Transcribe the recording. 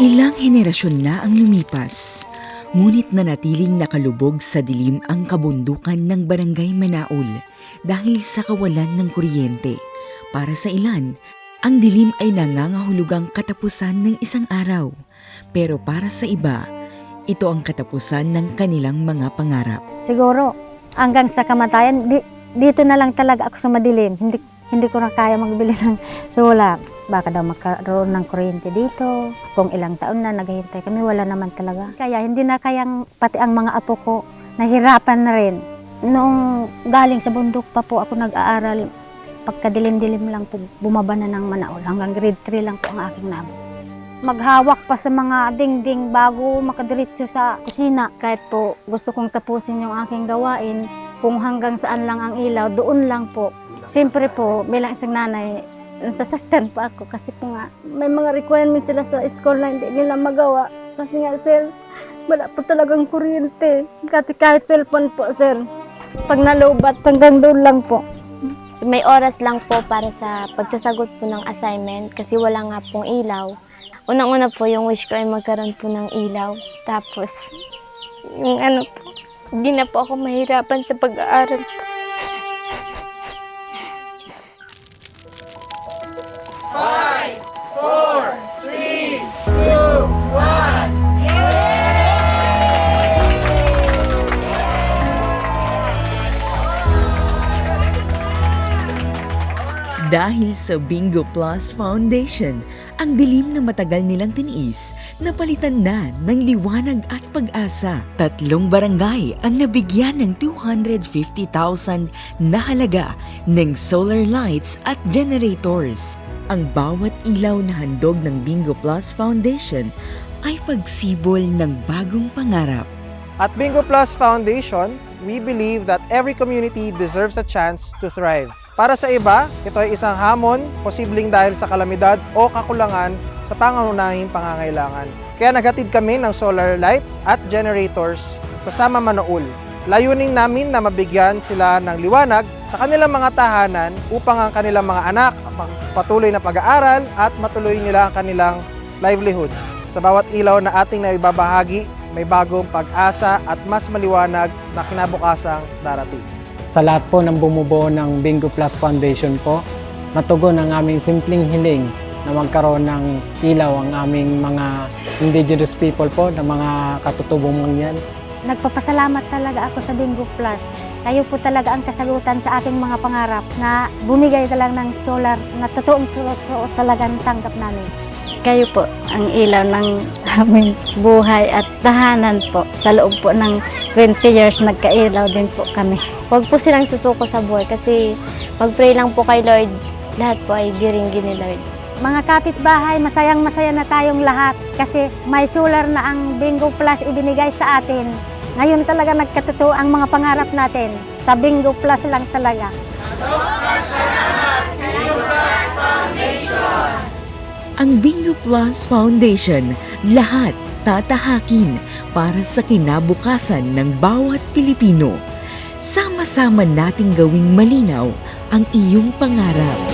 Ilang henerasyon na ang lumipas, ngunit nanatiling nakalubog sa dilim ang kabundukan ng barangay Manaol dahil sa kawalan ng kuryente. Para sa ilan, ang dilim ay nangangahulugang katapusan ng isang araw. Pero para sa iba, ito ang katapusan ng kanilang mga pangarap. Siguro, hanggang sa kamatayan, di, dito na lang talaga ako sa madilim. Hindi, hindi ko na kaya magbili ng solar. Baka daw magkaroon ng kuryente dito. Kung ilang taon na naghihintay kami, wala naman talaga. Kaya hindi na kayang pati ang mga apo ko, nahirapan na rin. Noong galing sa bundok pa po ako nag-aaral, pagkadilim-dilim lang po, bumaba na ng manaol. Hanggang grade 3 lang po ang aking nabot. Maghawak pa sa mga dingding bago makadiretso sa kusina. kahit po gusto kong tapusin yung aking gawain, kung hanggang saan lang ang ilaw, doon lang po. Siyempre po, bilang isang nanay, nasasaktan pa ako kasi po nga, may mga requirements sila sa school na hindi nila magawa. Kasi nga, sir, wala po talagang kuryente. Kahit, kahit cellphone po, sir. Pag nalobat, hanggang doon lang po. May oras lang po para sa pagsasagot po ng assignment kasi wala nga pong ilaw. Unang-una po yung wish ko ay magkaroon po ng ilaw. Tapos, yung ano po, hindi na po ako mahirapan sa pag-aaral po. Dahil sa Bingo Plus Foundation, ang dilim na matagal nilang tiniis, napalitan na ng liwanag at pag-asa. Tatlong barangay ang nabigyan ng 250,000 na halaga ng solar lights at generators. Ang bawat ilaw na handog ng Bingo Plus Foundation ay pagsibol ng bagong pangarap. At Bingo Plus Foundation, we believe that every community deserves a chance to thrive. Para sa iba, ito ay isang hamon, posibleng dahil sa kalamidad o kakulangan sa pangunahing pangangailangan. Kaya naghatid kami ng solar lights at generators sa Sama Manool. Layunin namin na mabigyan sila ng liwanag sa kanilang mga tahanan upang ang kanilang mga anak patuloy na pag-aaral at matuloy nila ang kanilang livelihood. Sa bawat ilaw na ating naibabahagi, may bagong pag-asa at mas maliwanag na kinabukasang darating. Sa lahat po ng bumubuo ng Bingo Plus Foundation po, matugon ang aming simpleng hiling na magkaroon ng ilaw ang aming mga indigenous people po, na mga katutubong mangyan. Nagpapasalamat talaga ako sa Bingo Plus. Kayo po talaga ang kasagutan sa aking mga pangarap na bumigay talaga ng solar na totoong totoo talagang tanggap namin. Kayo po ang ilaw ng aming buhay at tahanan po. Sa loob po ng 20 years, nagkailaw din po kami. Huwag po silang susuko sa buhay kasi mag-pray lang po kay Lord. Lahat po ay diringgin ni Lord. Mga kapitbahay, masayang masaya na tayong lahat kasi may solar na ang Bingo Plus ibinigay sa atin. Ngayon talaga nagkatotoo ang mga pangarap natin. Sa Bingo Plus lang talaga. Ang Bingo Plus Foundation, lahat tatahakin para sa kinabukasan ng bawat Pilipino. Sama-sama nating gawing malinaw ang iyong pangarap.